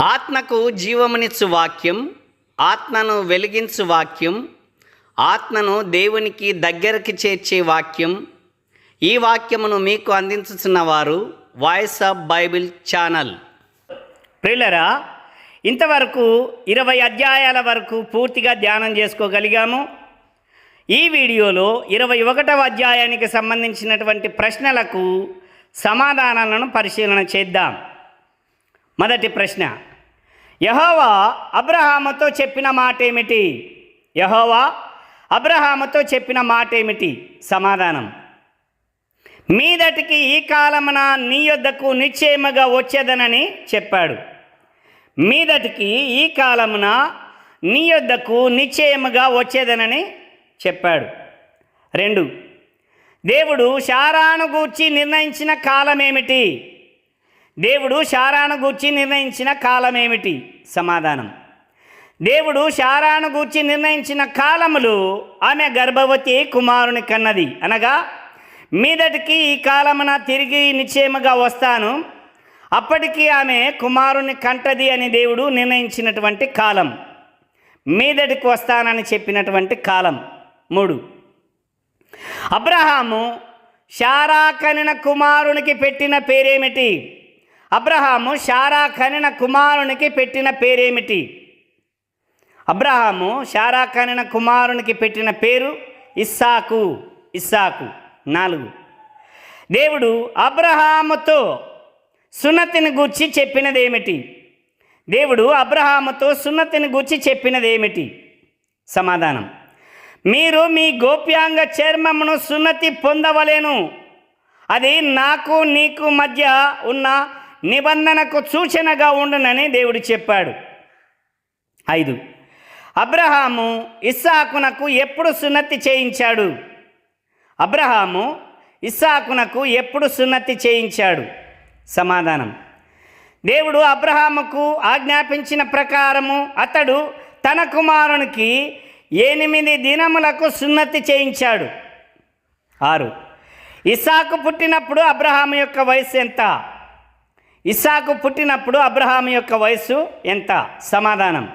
ఆత్మకు జీవమునిచ్చు వాక్యం ఆత్మను వెలిగించు వాక్యం ఆత్మను దేవునికి దగ్గరికి చేర్చే వాక్యం. ఈ వాక్యమును మీకు అందించుతున్న వారు వాయిస్ ఆఫ్ బైబిల్ ఛానల్. ప్రియులరా ఇంతవరకు ఇరవై అధ్యాయాల వరకు పూర్తిగా ధ్యానం చేసుకోగలిగాము. ఈ వీడియోలో ఇరవై ఒకటవ అధ్యాయానికి సంబంధించినటువంటి ప్రశ్నలకు సమాధానాలను పరిశీలన చేద్దాం. మొదటి ప్రశ్న. యహోవా అబ్రహాముతో చెప్పిన మాట ఏమిటి యహోవా అబ్రహాముతో చెప్పిన మాట ఏమిటి సమాధానం మీదటికి ఈ కాలమున నీ యొద్దకు నిశ్చయముగా వచ్చేదనని చెప్పాడు. మీదటికి ఈ కాలమున నీ యొద్దకు నిశ్చయముగా వచ్చేదనని చెప్పాడు. రెండు. దేవుడు శారాను గూర్చి నిర్ణయించిన కాలం ఏమిటి దేవుడు శారాను గూర్చి నిర్ణయించిన కాలం ఏమిటి సమాధానం. దేవుడు శారాను గూర్చి నిర్ణయించిన కాలములు ఆమె గర్భవతి కుమారుని కన్నది. అనగా మీదటికి ఈ కాలమున తిరిగి నిశ్చయముగా వస్తాను. అప్పటికి ఆమె కుమారుని కంటది అని దేవుడు నిర్ణయించినటువంటి కాలం. మీదటికి వస్తానని చెప్పినటువంటి కాలం. మూడు. అబ్రహాము శారా కనిన కుమారునికి పెట్టిన పేరేమిటి? అబ్రహాము శారా కనిన కుమారునికి పెట్టిన పేరేమిటి? అబ్రహాము శారా కనిన కుమారునికి పెట్టిన పేరు ఇస్సాకు. ఇస్సాకు. నాలుగు. దేవుడు అబ్రహాముతో సున్నతిని గూర్చి చెప్పినదేమిటి? దేవుడు అబ్రహాముతో సున్నతిని గూర్చి చెప్పినదేమిటి? సమాధానం. మీరు మీ గోప్యాంగ చర్మమును సున్నతి పొందవలేను. అది నాకు నీకు మధ్య ఉన్న నిబంధనకు సూచనగా ఉండునని దేవుడు చెప్పాడు. ఐదు. అబ్రహాము ఇస్సాకునకు ఎప్పుడు సున్నతి చేయించాడు? అబ్రహాము ఇస్సాకునకు ఎప్పుడు సున్నతి చేయించాడు? సమాధానం. దేవుడు అబ్రహాముకు ఆజ్ఞాపించిన ప్రకారము అతడు తన కుమారునికి ఎనిమిది దినములకు సున్నతి చేయించాడు. ఆరు. ఇస్సాకు పుట్టినప్పుడు అబ్రహాము యొక్క వయసు ఎంత? ఇస్సాకు పుట్టినప్పుడు అబ్రహాం యొక్క వయసు ఎంత? సమాధానం.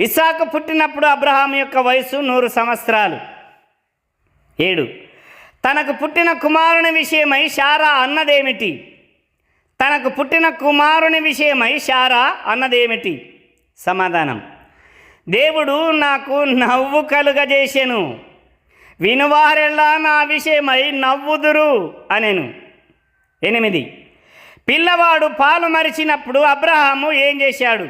ఇస్సాకు పుట్టినప్పుడు అబ్రహాం యొక్క వయసు నూరు సంవత్సరాలు. ఏడు. తనకు పుట్టిన కుమారుని విషయమై శారా అన్నదేమిటి? తనకు పుట్టిన కుమారుని విషయమై శారా అన్నదేమిటి? సమాధానం. దేవుడు నాకు నవ్వు కలుగజేసెను వినువారెల్లా నా విషయమై నవ్వుదురు అనెను. ఎనిమిది. పిల్లవాడు పాలు మరిచినప్పుడు అబ్రహాము ఏం చేశాడు?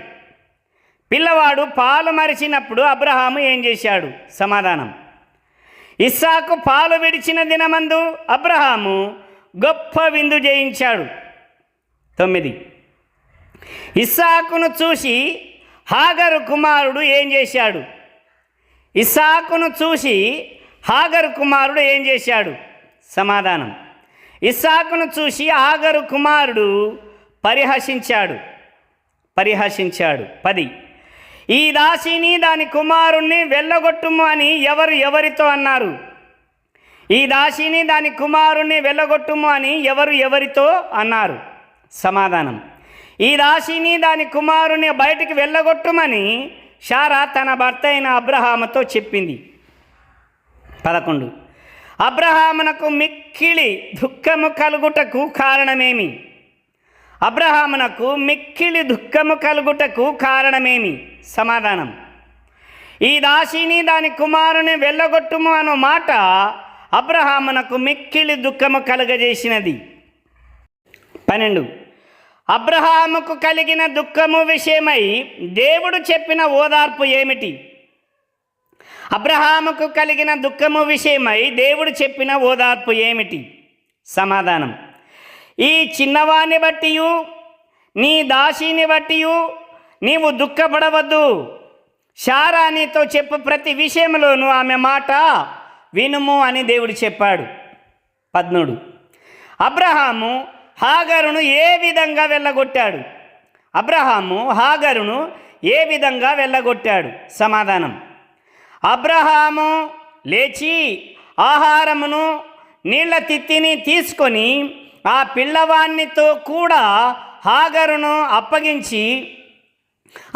పిల్లవాడు పాలు మరిచినప్పుడు అబ్రహాము ఏం చేశాడు? సమాధానం. ఇస్సాకు పాలు విడిచిన దినమందు అబ్రహాము గొప్ప విందు చేయించాడు తొమ్మిది. ఇస్సాకును చూసి హాగరు కుమారుడు ఏం చేశాడు? ఇస్సాకును చూసి హాగరు కుమారుడు ఏం చేశాడు? సమాధానం. ఇస్సాకును చూసి ఆగరు కుమారుడు పరిహసించాడు. పరిహసించాడు. పది. ఈ దాసిని దాని కుమారుణ్ణి వెళ్ళగొట్టుము అని ఎవరు ఎవరితో అన్నారు? ఈ దాసిని దాని కుమారుణ్ణి వెళ్ళగొట్టుము అని ఎవరు ఎవరితో అన్నారు? సమాధానం. ఈ దాసిని దాని కుమారుని బయటికి వెళ్ళగొట్టుమని షారా తన భర్త అయిన అబ్రహాముతో చెప్పింది. పదకొండు. అబ్రహామునకు మిక్కిలి దుఃఖము కలుగుటకు కారణమేమి? అబ్రహామునకు మిక్కిలి దుఃఖము కలుగుటకు కారణమేమి? సమాధానం. ఈ దాసిని దాని కుమారుని వెళ్ళగొట్టుము అను మాట అబ్రహామునకు మిక్కిలి దుఃఖము కలుగజేసినది. పన్నెండు. అబ్రహాముకు కలిగిన దుఃఖము విషయమై దేవుడు చెప్పిన ఓదార్పు ఏమిటి? అబ్రహాముకు కలిగిన దుఃఖము విషయమై దేవుడు చెప్పిన ఓదార్పు ఏమిటి? సమాధానం. ఈ చిన్నవాణ్ణి బట్టియు నీ దాసిని బట్టియు నీవు దుఃఖపడవద్దు. శారానితో చెప్పు ప్రతి విషయంలోనూ ఆమె మాట వినుము అని దేవుడు చెప్పాడు. పద్నుడు అబ్రహాము హాగరును ఏ విధంగా వెళ్ళగొట్టాడు? అబ్రహాము హాగరును ఏ విధంగా వెళ్ళగొట్టాడు? సమాధానం. అబ్రహాము లేచి ఆహారమును నీళ్ళ తిత్తిని తీసుకొని ఆ పిల్లవాణ్ణితో కూడా హాగరును అప్పగించి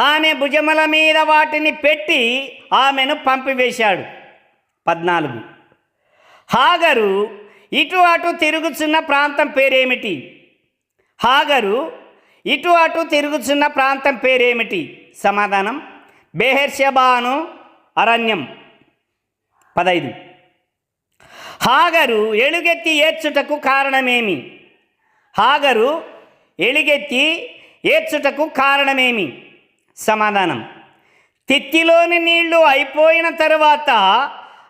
ఆమె భుజముల మీద వాటిని పెట్టి ఆమెను పంపివేశాడు. పద్నాలుగు. హాగరు ఇటు అటు తిరుగుచున్న ప్రాంతం పేరేమిటి? హాగరు ఇటు అటు తిరుగుచున్న ప్రాంతం పేరేమిటి? సమాధానం. బెహెర్షబాను అరణ్యం. పదైదు. హాగరు ఎలుగెత్తి ఏడ్చుటకు కారణమేమి? హాగరు ఎలుగెత్తి ఏడ్చుటకు కారణమేమి? సమాధానం. తిత్తిలోని నీళ్ళు అయిపోయిన తరువాత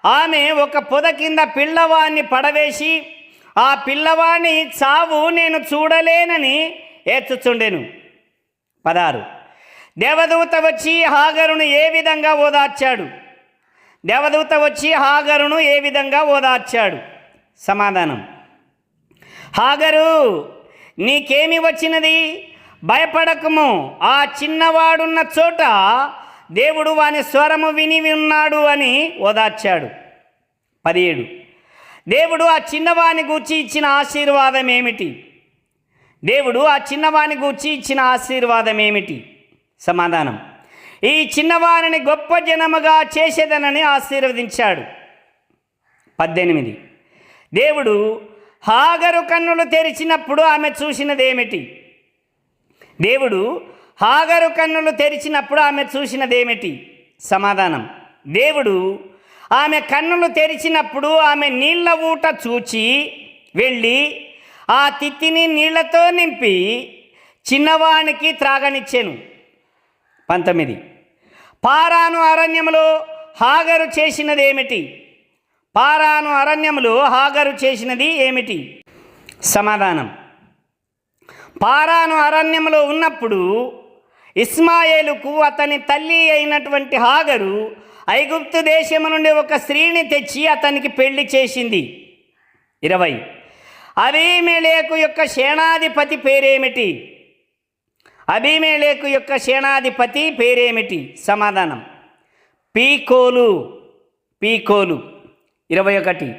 ఆమె ఒక పొద కింద పిల్లవాణ్ణి పడవేసి ఆ పిల్లవాణ్ణి చావు నేను చూడలేనని ఏడ్చుచుండెను. పదారు దేవదూత వచ్చి హాగరును ఏ విధంగా ఓదార్చాడు? దేవదూత వచ్చి హాగరును ఏ విధంగా ఓదార్చాడు? సమాధానం. హాగరు నీకేమి వచ్చినది? భయపడకము. ఆ చిన్నవాడున్న చోట దేవుడు వాని స్వరము విని ఉన్నాడు అని ఓదార్చాడు. పదిహేడు. దేవుడు ఆ చిన్నవాని గూర్చి ఇచ్చిన ఆశీర్వాదం ఏమిటి దేవుడు ఆ చిన్నవాని గూర్చి ఇచ్చిన ఆశీర్వాదం ఏమిటి సమాధానం. ఈ చిన్నవారిని గొప్ప జనముగా చేసేదనని ఆశీర్వదించాడు. పద్దెనిమిది. దేవుడు హాగరు కన్నులు తెరిచినప్పుడు ఆమె చూసినదేమిటి? దేవుడు హాగరు కన్నులు తెరిచినప్పుడు ఆమె చూసినదేమిటి? సమాధానం. దేవుడు ఆమె కన్నులు తెరిచినప్పుడు ఆమె నీళ్ళ ఊట చూచి వెళ్ళి ఆ తిత్తిని నీళ్ళతో నింపి చిన్నవానికి త్రాగనిచ్చాను. పంతొమ్మిది. పారాను అరణ్యములో హాగరు చేసినది ఏమిటి? పారాను అరణ్యములో హాగరు చేసినది ఏమిటి? సమాధానం. పారాను అరణ్యములో ఉన్నప్పుడు ఇస్మాయేలుకు అతని తల్లి అయినటువంటి హాగరు ఐగుప్తు దేశము నుండి ఒక స్త్రీని తెచ్చి అతనికి పెళ్ళి చేసింది. ఇరవై. అబీమెలేకు యొక్క సేనాధిపతి పేరేమిటి? అభిమేలేకు యొక్క సేనాధిపతి పేరేమిటి? సమాధానం. పీకోలు. పీకోలు. ఇరవై ఒకటి.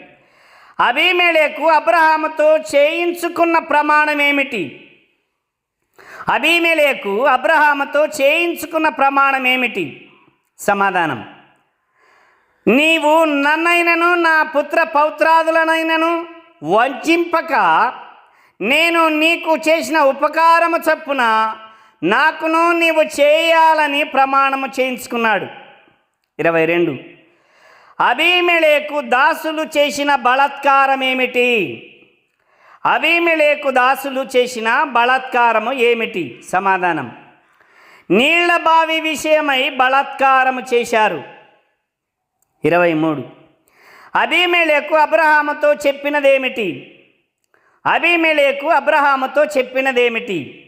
అభిమేలేకు అబ్రహాముతో చేయించుకున్న ప్రమాణం ఏమిటి? అభిమేలేకు అబ్రహాముతో చేయించుకున్న ప్రమాణం ఏమిటి? సమాధానం. నీవు నన్నైనను నా పుత్ర పౌత్రాదులనైనను వంచింపక నేను నీకు చేసిన ఉపకారము చప్పున నాకును నీవు చేయాలని ప్రమాణము చేయించుకున్నాడు. ఇరవై రెండు. అభిమిళేకు దాసులు చేసిన బలాత్కారం ఏమిటి అభిమిళేకు దాసులు చేసిన బలాత్కారము ఏమిటి? సమాధానం. నీళ్ళ బావి విషయమై బలాత్కారము చేశారు. ఇరవై మూడు. అబీమెలేకు అబ్రహాముతో చెప్పినదేమిటి? అబీమెలేకు అబ్రహాముతో చెప్పినదేమిటి?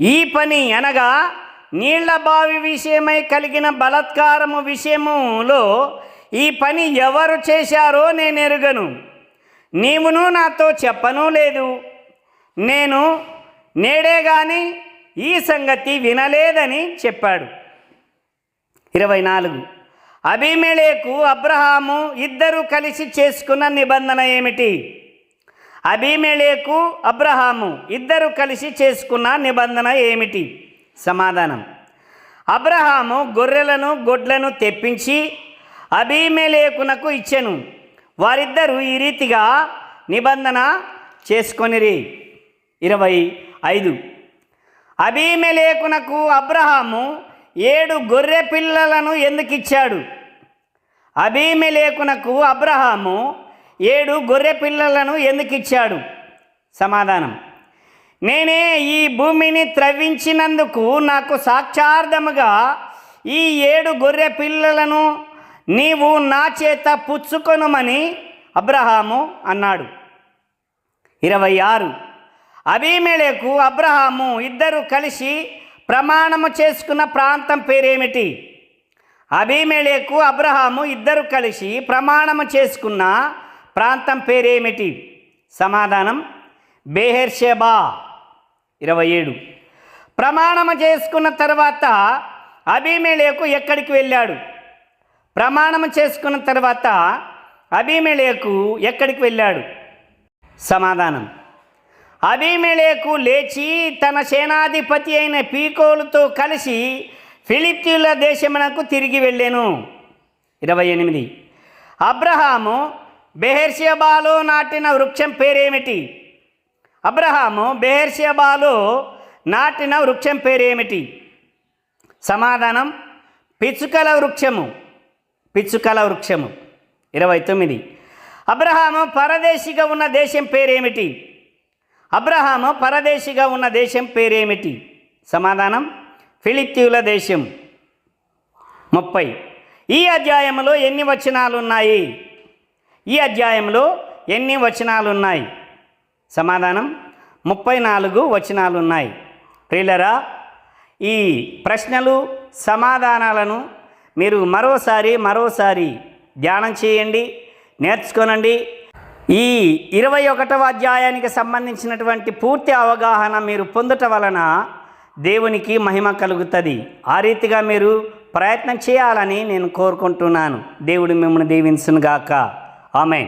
ఈ పని అనగా నీళ్ళ బావి విషయమై కలిగిన బలాత్కారము విషయములో ఈ పని ఎవరు చేశారో నేను ఎరుగను. నీవును నాతో చెప్పను లేదు. నేను నేడే గాని ఈ సంగతి వినలేదని చెప్పాడు. ఇరవై నాలుగు. అబీమెలేకు అబ్రహాము ఇద్దరు కలిసి చేసుకున్న నిబంధన ఏమిటి? అబీమెలేకు అబ్రహాము ఇద్దరు కలిసి చేసుకున్న నిబంధన ఏమిటి? సమాధానం. అబ్రహాము గొర్రెలను గొడ్లను తెప్పించి అబీమెలేకునకు ఇచ్చెను. వారిద్దరూ ఈ రీతిగా నిబంధన చేసుకొనిరి. ఇరవై ఐదు. అబీమెలేకునకు అబ్రహాము ఏడు గొర్రె పిల్లలను ఎందుకు ఇచ్చాడు అబీమెలేకునకు అబ్రహాము ఏడు గొర్రె పిల్లలను ఎందుకు ఇచ్చాడు? సమాధానం. నేనే ఈ భూమిని త్రవ్వించినందుకు నాకు సాక్షార్థముగా ఈ ఏడు గొర్రె పిల్లలను నీవు నా చేత పుచ్చుకొనుమని అబ్రహాము అన్నాడు. ఇరవై ఆరు. అభిమేళకు అబ్రహాము ఇద్దరు కలిసి ప్రమాణము చేసుకున్న ప్రాంతం పేరేమిటి? అభిమేళకు అబ్రహాము ఇద్దరు కలిసి ప్రమాణము చేసుకున్న ప్రాంతం పేరేమిటి? సమాధానం బేహెర్షేబా ఇరవై ఏడు. ప్రమాణము చేసుకున్న తర్వాత అబీమెలేకు ఎక్కడికి వెళ్ళాడు? ప్రమాణము చేసుకున్న తర్వాత అబీమెలేకు ఎక్కడికి వెళ్ళాడు? సమాధానం అభిమెలేకు లేచి తన సేనాధిపతి అయిన పీకోలుతో కలిసి ఫిలిప్తీయుల దేశమునకు తిరిగి వెళ్ళాను. ఇరవై ఎనిమిది. అబ్రహాము బెహెర్షియబాలో నాటిన వృక్షం పేరేమిటి? అబ్రహాము బెహెర్షియబాలో నాటిన వృక్షం పేరేమిటి? సమాధానం పిచ్చుకల వృక్షము. పిచ్చుకల వృక్షము. ఇరవై తొమ్మిది. అబ్రహాము పరదేశిగా ఉన్న దేశం పేరేమిటి? అబ్రహాము పరదేశిగా ఉన్న దేశం పేరేమిటి? సమాధానం ఫిలిప్తీవుల దేశం. ముప్పై. ఈ అధ్యాయంలో ఎన్ని వచనాలు ఉన్నాయి ఈ అధ్యాయంలో ఎన్ని వచనాలు ఉన్నాయి సమాధానం ముప్పై నాలుగు వచనాలు ఉన్నాయి ప్రియులరా ఈ ప్రశ్నలు సమాధానాలను మీరు మరోసారి మరోసారి ధ్యానం చేయండి నేర్చుకోనండి. ఈ ఇరవై ఒకటవ అధ్యాయానికి సంబంధించినటువంటి పూర్తి అవగాహన మీరు పొందుట వలన దేవునికి మహిమ కలుగుతుంది. ఆ రీతిగా మీరు ప్రయత్నం చేయాలని నేను కోరుకుంటున్నాను. దేవుడు మిమ్మల్ని దీవించునుగాక. ఆమె